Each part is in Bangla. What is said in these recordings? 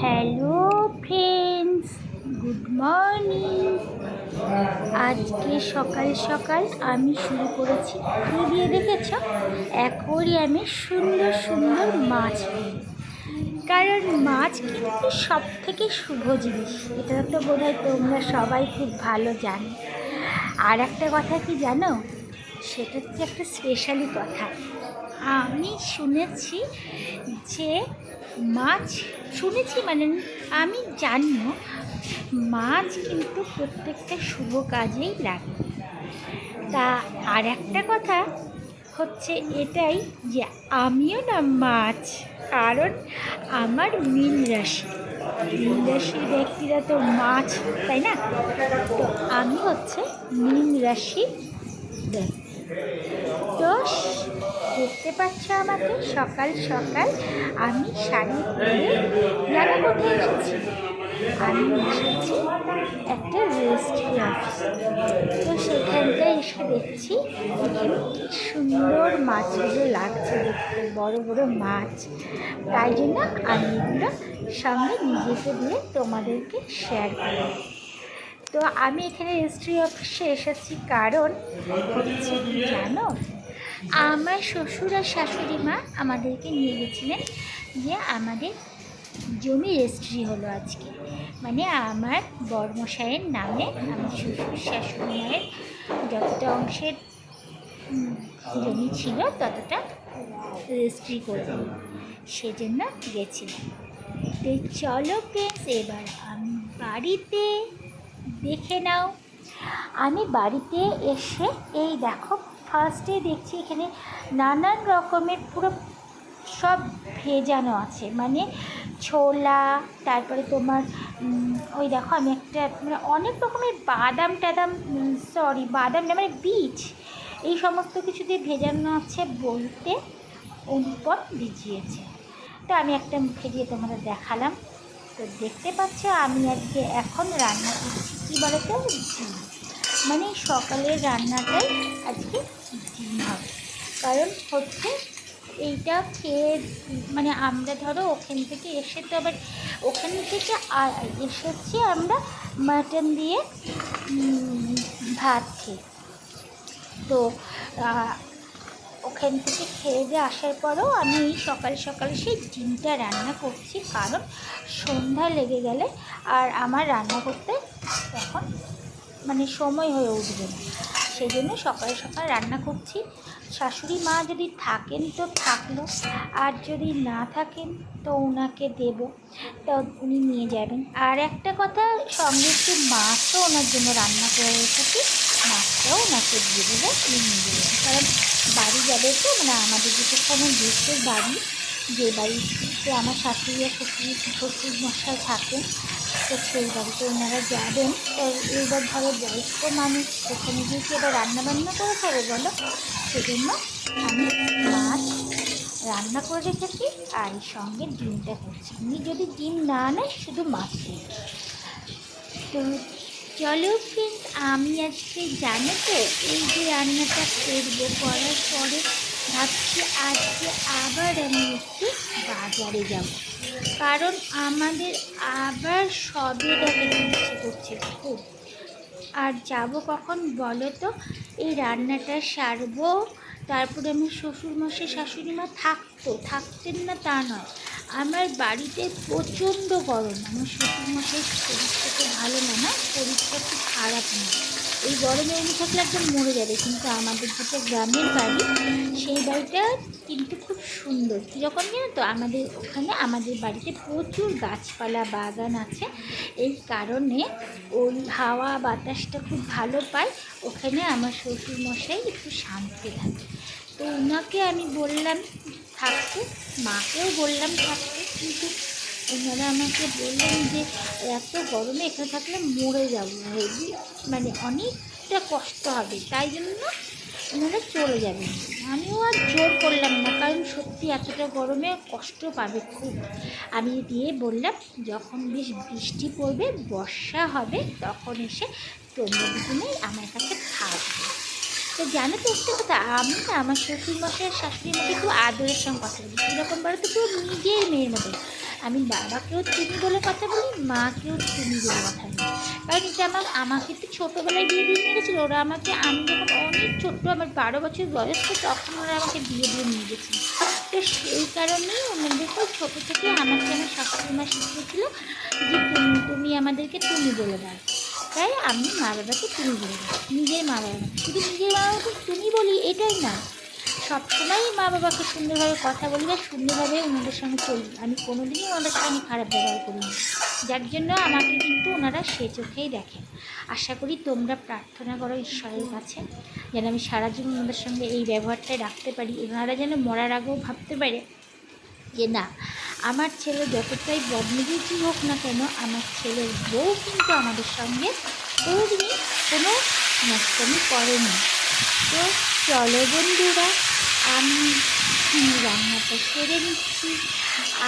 হ্যালো ফ্রেন্ডস গুড মর্নিং আজকে সকাল সকাল আমি শুরু করেছি। কী দিয়ে দেখেছ? অ্যাকোরিয়ামে সুন্দর সুন্দর মাছ। কারণ মাছ কিন্তু সব থেকে শুভ জিনিস। এটা তো বোধ হয় তোমরা সবাই খুব ভালো জানো। আর একটা কথা কি জানো? সেটা হচ্ছে একটা স্পেশালি কথা। আমি শুনেছি যে মাছ, শুনেছি মানে আমি জানিও মাছ কিন্তু প্রত্যেকটা শুভ কাজেই লাগে। তা আর একটা কথা হচ্ছে এটাই যে আমিও না মাছ, কারণ আমার মীন রাশি। মীন রাশির ব্যক্তিরা তো মাছ, তাই না? তো আমি হচ্ছে মীন রাশি ব্যক্তি। তো দেখতে পাচ্ছ আমাকে? সকাল সকাল আমি শাড়ি পরে জানো কোথায় এসেছি। আমি এসেছি একটা অফিস। তো সেখানটায় এসে দেখছি এখানে কি সুন্দর মাছগুলো লাগছে দেখতে, বড় বড় মাছ। তাই জন্য আমি এগুলো সঙ্গে নিজেকে দিয়ে তোমাদেরকে শেয়ার করব তো আমি এখানে রেজিস্ট্রি অফিসে এসেছি কারণ হচ্ছে কি জানো, আমার শ্বশুর আর শাশুড়ি মা আমাদেরকে নিয়ে গেছিলেন যে আমাদের জমি রেজিস্ট্রি হলো আজকে। মানে আমার বর্মশাইয়ের নামে আমার শ্বশুর শাশুড়ি মায়ের যতটা অংশের জমি ছিল ততটা রেজিস্ট্রি করে সেজন্য গেছিলাম। তো চলো ফ্রেন্ডস এবার আমি বাড়িতে দেখে নাও। আমি বাড়িতে এসে এই দেখো ফার্স্টে দেখছি এখানে নানান রকমের পুরো সব ভেজানো আছে। মানে ছোলা, তারপরে তোমার ওই দেখো আমি একটা মানে অনেক রকমের বাদাম টাদাম সরি বাদাম না মানে বীজ, এই সমস্ত কিছু দিয়ে ভেজানো আছে বলতে অনুপম ভিজিয়েছে। তো আমি একটা দিয়ে তোমাদের দেখালাম। তো দেখতে পাচ্ছ আমি আজকে এখন রান্না করছি। কী বলো তো ডিম। মানে সকালের রান্নাটাই আজকে ডিম হবে। কারণ হচ্ছে এইটা খেয়ে মানে আমরা ধরো ওখান থেকে এসে তো আবার ওখান থেকে এসেছি আমরা মাটন দিয়ে ভাত খেয়ে। তো ওখান থেকে খেয়ে দিয়ে আসার পরেও আমি সকাল সকাল সেই ডিমটা রান্না করছি, কারণ সন্ধ্যা লেগে গেলে আর আমার রান্না করতে তখন মানে সময় হয়ে উঠবে না। সেই জন্য সকাল সকাল রান্না করছি। শাশুড়ি মা যদি থাকেন তো থাকল, আর যদি না থাকেন তো ওনাকে দেব, তো উনি নিয়ে যাবেন। আর একটা কথা, সঙ্গে একটু মাছও ওনার জন্য রান্না করে রেখেছি। মাছটাও ওনাকে দিয়ে দেবো নিয়ে কারণ বাড়ি যাবে তো মানে আমাদের যেখানে দেশের বাড়ি, যে বাড়িতে আমার শাশুড়ি আর শ্বশুর শ্বশুর মশাই থাকেন, তো সেই বাড়িতে ওনারা যাবেন। এইবার ধরো বয়স্ক মানুষ সেখানে গিয়ে কি এবার রান্নাবান্না করে খাবে বলো, সেজন্য আমি মাছ রান্না করে রেখেছি আর সঙ্গে ডিমটা করছি। উনি যদি ডিম না নেয়, শুধু মাছ তো চলো ফ্রেন্ডস আমি আজকে জানো তো, এই যে রান্নাটা করব করার পরে ভাবছি আজকে আবার আমি একটু বাজারে যাব। কারণ আমাদের আবার সবেদা খেতে ইচ্ছে করছে খুব। আর যাব কখন বলো তো? এই রান্নাটা সারবো, তারপরে আমি শ্বশুরমশাই শাশুড়ি মা থাকতো, থাকতেন না তা নয়। আমার বাড়িতে প্রচণ্ড গরম। আমার শ্বশুরমশাই শরীরটা তো ভালো না না? শরীরটা খুব খারাপ না। এই গরমে উনি থাকলে একদম মরে যাবে। কিন্তু আমাদের যেটা গ্রামের বাড়ি, সেই বাড়িটা কিন্তু খুব সুন্দর। কীরকম জানো তো, আমাদের ওখানে, আমাদের বাড়িতে প্রচুর গাছপালা, বাগান আছে। এই কারণে ওই হাওয়া বাতাসটা খুব ভালো পায়। ওখানে আমার শ্বশুরমশাই একটু শান্তি থাকে। তো ওনাকে আমি বললাম থাকতে মাকেও বললাম থাকতে, কিন্তু ওনারা আমাকে বললেন যে এত গরমে এখানে থাকলে মরে যাব। হেভি মানে অনেকটা কষ্ট হবে। তাই জন্য ওনারা চলে যাবেন। আমিও আর জোর করলাম না, কারণ সত্যি এতটা গরমে কষ্ট পাবে খুব। আমি দিয়ে বললাম, যখন বেশ বৃষ্টি পড়বে, বর্ষা হবে, তখন এসে তোমরা দুজনে আমার কাছে থাকবে। তো জানো তো একটা কথা আমি না আমার শ্বশুর মশাই শাশুড়ি মাকে খুব আদরের সঙ্গে কথা বলি। কীরকম বলো তো পুরো নিজের মেয়ের মতো। আমি বাবাকেও তুমি বলে কথা বলি, মাকেও তুমি বলে কথা বলি। কারণ আমার আমাকে তো ছোটোবেলায় বিয়ে দিয়ে নিয়ে গেছিল, ওরা আমাকে, আমি যখন অনেক ছোট্ট আমার বারো বছর বয়স, তো তখন ওরা আমাকে বিয়ে দিয়ে নিয়ে গেছিল। তো সেই কারণেই ওনাদেরকে ছোটো থেকে আমাকে আমার শাশুড়ি মা শিখিয়েছিল যে তুমি তুমি আমাদেরকে তুমি বলে দাও। তাই আমি মা বাবাকে তুমি বলে নিজের মা বাবা শুধু নিজের মা বাবাকে তুমি বলি, এটাই না। সবসময়ই মা বাবাকে সুন্দরভাবে কথা বলি বা সুন্দরভাবে ওনাদের সঙ্গে চলি। আমি কোনোদিনই ওনাদের সঙ্গে খারাপ ব্যবহার করি না। যার জন্য আমাকে কিন্তু ওনারা সে চোখেই দেখেন। আশা করি তোমরা প্রার্থনা করো ঈশ্বরের কাছে, যেন আমি সারা জীবন ওনাদের সঙ্গে এই ব্যবহারটাই রাখতে পারি। ওনারা যেন মরার আগেও ভাবতে পারে যে না, আমার ছেলে যতটাই বদমেজেজি হোক না কেন, আমার ছেলের বউ কিন্তু আমাদের সঙ্গে কোনোদিনই কোনো নষ্টমি করেনি। তো চলো বন্ধুরা, আমি রান্নাটা সেরে নিচ্ছি।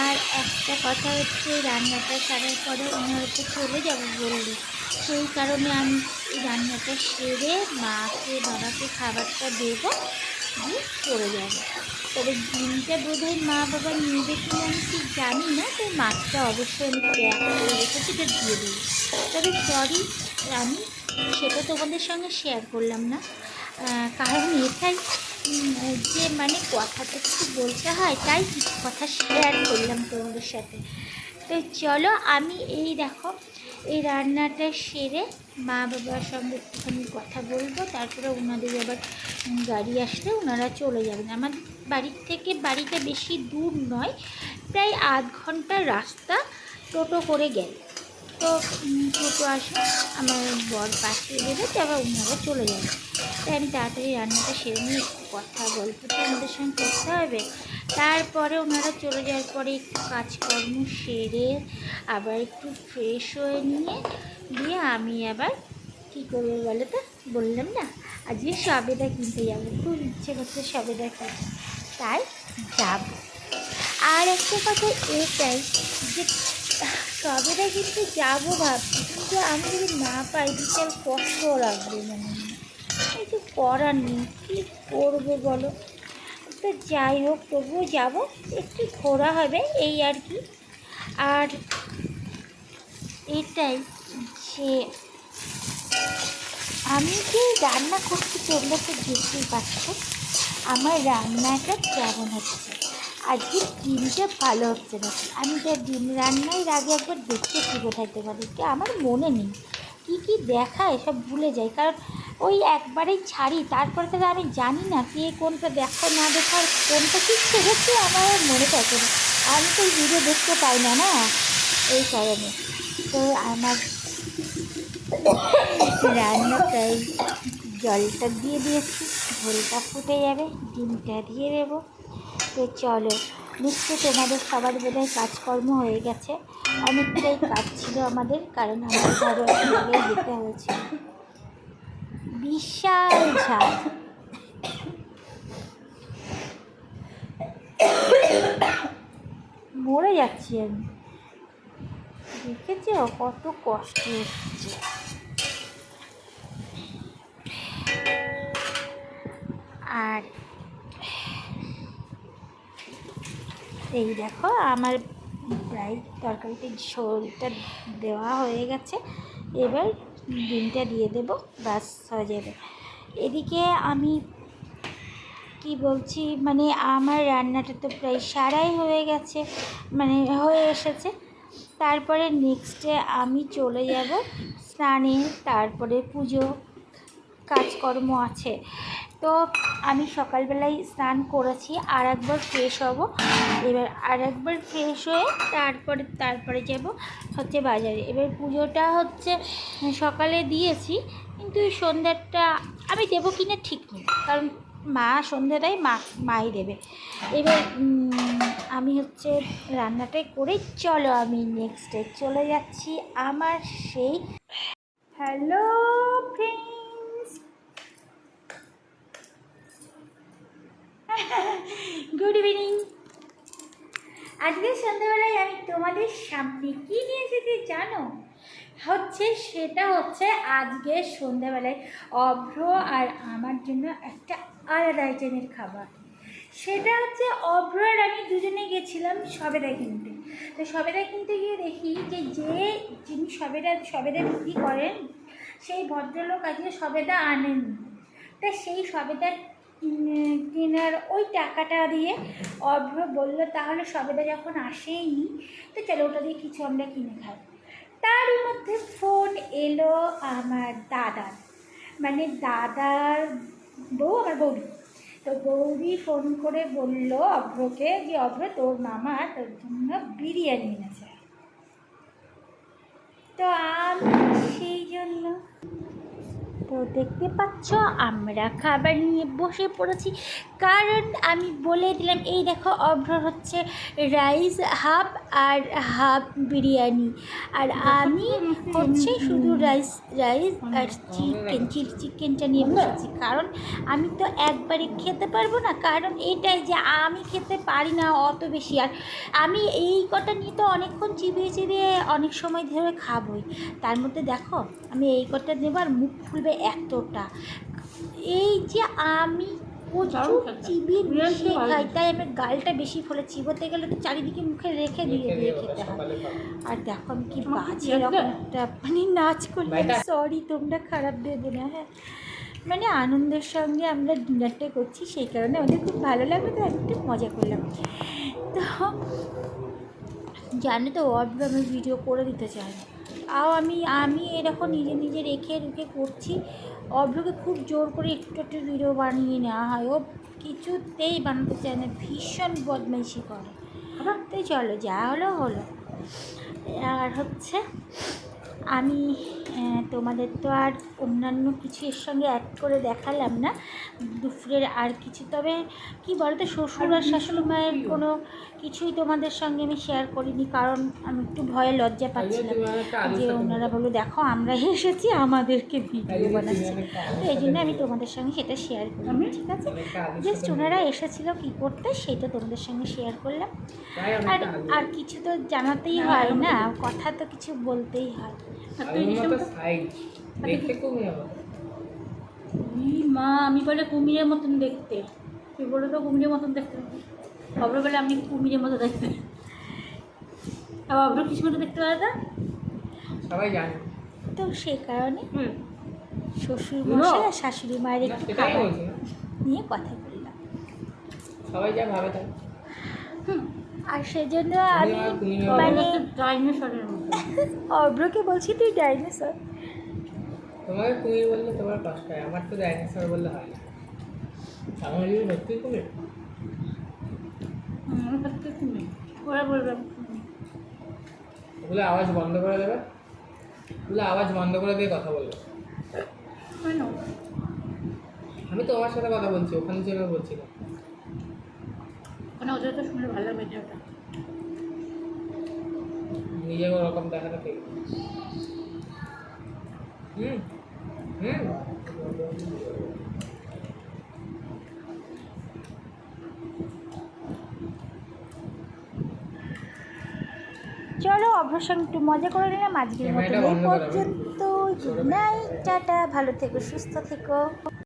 আর একটা কথা হচ্ছে, রান্নাটা সারার পরে ওনারা তো চলে যাব বললে। সেই কারণে আমি রান্নাটা সেরে মাকে, বাবাকে খাবারটা দেবো। দিয়ে চলে যাব। তবে ডিমটা বোধ হয় মা বাবা নেবে কিনা আমি ঠিক জানি না তো মাছটা অবশ্যই আমি প্যাক করে রেখেছি এটা দিয়ে দিই তবে সরি আমি সেটা তোমাদের সঙ্গে শেয়ার করলাম না। কারণ এটাই যে মানে কথাটা কিছু বলতে হয়, তাই কিছু কথা শেয়ার করলাম তোমাদের সাথে। তো চলো আমি এই দেখো এই রান্নাটা সেরে মা বাবার সঙ্গে একটুখানি কথা বলব, তারপরে ওনাদের আবার গাড়ি আসলে ওনারা চলে যাবেন। আমার বাড়ির থেকে বাড়িটা বেশি দূর নয়, প্রায় আধ ঘণ্টার রাস্তা টোটো করে গেলে। তো টোটো আসে, আমার বর পাঠিয়ে দেবে, তারপর ওনারা চলে যাবে। তাই আমি তাড়াতাড়ি রান্নাটা সেরে নিয়ে কথা গল্প তো আমাদের সঙ্গে করতে হবে। তারপরে ওনারা চলে যাওয়ার পরে একটু কাজকর্ম সেরে আবার একটু ফ্রেশ হয়ে নিয়ে, দিয়ে আমি আবার কী করব বলো তো? বললাম না, আজকে সবেদা কিনতে যাব। খুব ইচ্ছে করছে সবেদা কিনতে। তাই যাব। আর একটা কথা এটাই যে সবেদা কিনতে যাব ভাবছি, কিন্তু আমি যদি না পাই, বিশাল কষ্ট লাগবে মনে কিছু করার নেই, কী করব বলো? তো যাই হোক, তবুও যাব, একটু ঘোরা হবে, এই আর কি। আর এটাই যে আমি যে রান্না করছি, তোমরা তো দেখতেই পাচ্ছ, আমার রান্নাটা কেমন হচ্ছে। আজকে ডিমটা ভালো হচ্ছে না। আমি যা ডিম রান্নার আগে একবার দেখতেছি কোথায় তোমাদেরকে, আমার মনে নেই। কী কী দেখায় সব ভুলে যাই, কারণ ওই একবারেই ছাড়ি। তারপরে তো আমি জানি না কে কোনটা দেখো না দেখার, কোনটা কী ছেড়েছে আমার মনে থাকে না। আমি তো ভিডিও দেখতে পাই না না? এই কারণে। তো আমার রান্নাটাই জলটা দিয়ে দিয়েছি। ঝোলটা ফুটে যাবে, ডিমটা দিয়ে দেবো। তো চলো, নিশ্চয়ই তোমাদের সবার বোধহয় কাজকর্ম হয়ে গেছে। অনেকটাই কাজ ছিল আমাদের, কারণ আমাদের ঘরে যেতে হয়েছে। বিশাল ঝাল মরে যাচ্ছি আমি। দেখেছ কত কষ্ট হচ্ছে। আর এই দেখো আমার প্রায় তরকারিতে ঝোলটা দেওয়া হয়ে গেছে। এবার ডিমটা দিয়ে দেব বাস হয়ে যাবে। এদিকে আমি কি বলছি মানে আমার রান্নাটা তো প্রায় সারাই হয়ে গেছে মানে হয়ে এসেছে। তারপরে নেক্সটে আমি চলে যাব স্নানে, তারপরে পুজো কাজকর্ম আছে। তো আমি সকালবেলায় স্নান করেছি আর একবার ফ্রেশ হব। এবার আর একবার ফ্রেশ হয়ে তারপরে তারপরে যাব হচ্ছে বাজারে। এবার পুজোটা হচ্ছে সকালে দিয়েছি, কিন্তু সন্ধ্যাটা আমি দেবো কি না ঠিক নেই, কারণ মা সন্ধ্যাটাই মা, মাই দেবে। এবার আমি হচ্ছে রান্নাটাই করে। চলো আমি নেক্সট ডে চলে যাচ্ছি আমার সেই হ্যালো ফ্রেন্ডস গুড ইভিনিং আজকে সন্ধ্যাবেলায় আমি তোমাদের সামনে কি নিয়ে এসেছি জানো? হচ্ছে সেটা হচ্ছে আজকে সন্ধ্যাবেলায় অভ্র আর আমার জন্য একটা আলাদা আইটেমের খাবার। সেটা হচ্ছে অভ্র আর আমি দুজনে গেছিলাম সবেদা কিনতে। তো সবেদা কিনতে গিয়ে দেখি যে যে যিনি সবেদা সবেদা বিক্রি করেন, সেই ভদ্রলোক আজকে সবেদা আনেন তা সেই সবেদা কিনে- কেনার ওই টাকাটা দিয়ে অভ্র বলল, তাহলে সবেদা যখন আসেইনি তো চলো ওটা দিয়ে কিছু আমরা কিনে খাই। তার মধ্যে ফোন এলো আমার দাদার। মানে দাদার বউ, আমার বৌদি। তো বৌদি ফোন করে বলল অভ্রকে যে অভ্র তোর মামা তোর জন্য বিরিয়ানি এনেছে। তো আমি সেই জন্য তো দেখতে পাচ্ছ আমরা খাবার নিয়ে বসে পড়েছি। কারণ আমি বলে দিলাম এই দেখো অভ্র হচ্ছে রাইস হাফ আর হাফ বিরিয়ানি। আর আমি হচ্ছে শুধু রাইস রাইস আর চিকেন চিলি চিকেনটা নিয়ে বসেছি। কারণ আমি তো একবারে খেতে পারব না কারণ এটাই যে আমি খেতে পারি না অত বেশি। আর আমি এই কটা নিয়ে তো অনেকক্ষণ চিবিয়ে চিবিয়ে অনেক সময় ধরে খাবই। তার মধ্যে দেখো আমি এই কটা নেব আর মুখ ফুলবে এতটা। এই যে আমি প্রচুর চিবিয়ে মিশিয়ে খাই তাই আমি গালটা বেশি ফলে চিবোতে গেলে তো চারিদিকে মুখে রেখে দিয়ে দিয়ে খেতে হয়। আর দেখো আমি কি বাজে রকম একটা মানে নাচ করি সরি তোমরা খারাপ দেবে না হ্যাঁ। মানে আনন্দের সঙ্গে আমরা ডিনারটা করছি সেই কারণে আমাদের খুব ভালো লাগল তো একটু মজা করলাম। তো জানো তো অল্প আমি ভিডিও করে দিতে চাই না। তাও আমি আমি এরকম নিজে নিজে রেখে রেখে করছি। অভ্রকে খুব জোর করে একটু একটু ভিডিও বানিয়ে নেওয়া হয়। ও কিছুতেই বানাতে চায় না ভীষণ বদমাইশি করে। তাই চলো যা হলো হলো। আর হচ্ছে আমি তোমাদের তো আর অন্যান্য কিছু এর সঙ্গে অ্যাড করে দেখালাম না। দুপুরের আর কিছু, তবে কি বলতো, শ্বশুর আর শাশুড়ি মায়ের কোনো কিছুই তোমাদের সঙ্গে আমি শেয়ার করিনি, কারণ আমি একটু ভয়ে লজ্জা পাচ্ছিলাম যে ওনারা বলল, দেখো আমরা এসেছি, আমাদেরকে ভিডিও বানাচ্ছে। তো এই জন্য আমি তোমাদের সঙ্গে সেটা শেয়ার করলাম ঠিক আছে? জাস্ট ওনারা এসেছিল কী করতে, সেটা তোমাদের সঙ্গে শেয়ার করলাম। আর আর কিছু তো জানাতেই হয় না, কথা তো কিছু বলতেই হয়। মা আমি বলে কুমিরের মতন দেখতে। তুই বলে তো কুমিরের মতন দেখতে অব্র বলে আমি কুমিরের মতো দেখতে। আর অব্র কিছু মতো দেখতে পারে না সবাই জানে। তো সেই কারণে শ্বশুর মশাই আর শাশুড়ি মায়ের একটু খাবার নিয়ে কথা বললাম। সবাই যা ভাবে আর সেজন্য আমি আমি মানে ডাইনোসরের অব্রকে বলছি তুই ডাইনোসর। তোমাকে কুমির বললে তোমার কষ্ট হয় আমার তো ডাইনোসর বললে হয় না। আমার যদি সত্যি কুমির? ওরা বলবে ওগুলো আওয়াজ বন্ধ করে দেবে। ওগুলো আওয়াজ বন্ধ করে দিয়ে কথা বলবে। আমি তো আমার সাথে কথা বলছি ওখানে চেপে বলছি। না মানে ওদের তো শুনে ভালো লাগবে ওটা নিজেকে ওরকম ঠিক না। হুম হুম। চলো সঙ্গে একটু মজা করে নিলাম। আজকের মতো এই পর্যন্ত গুড নাইট টাটা। ভালো থেকো সুস্থ থেকো।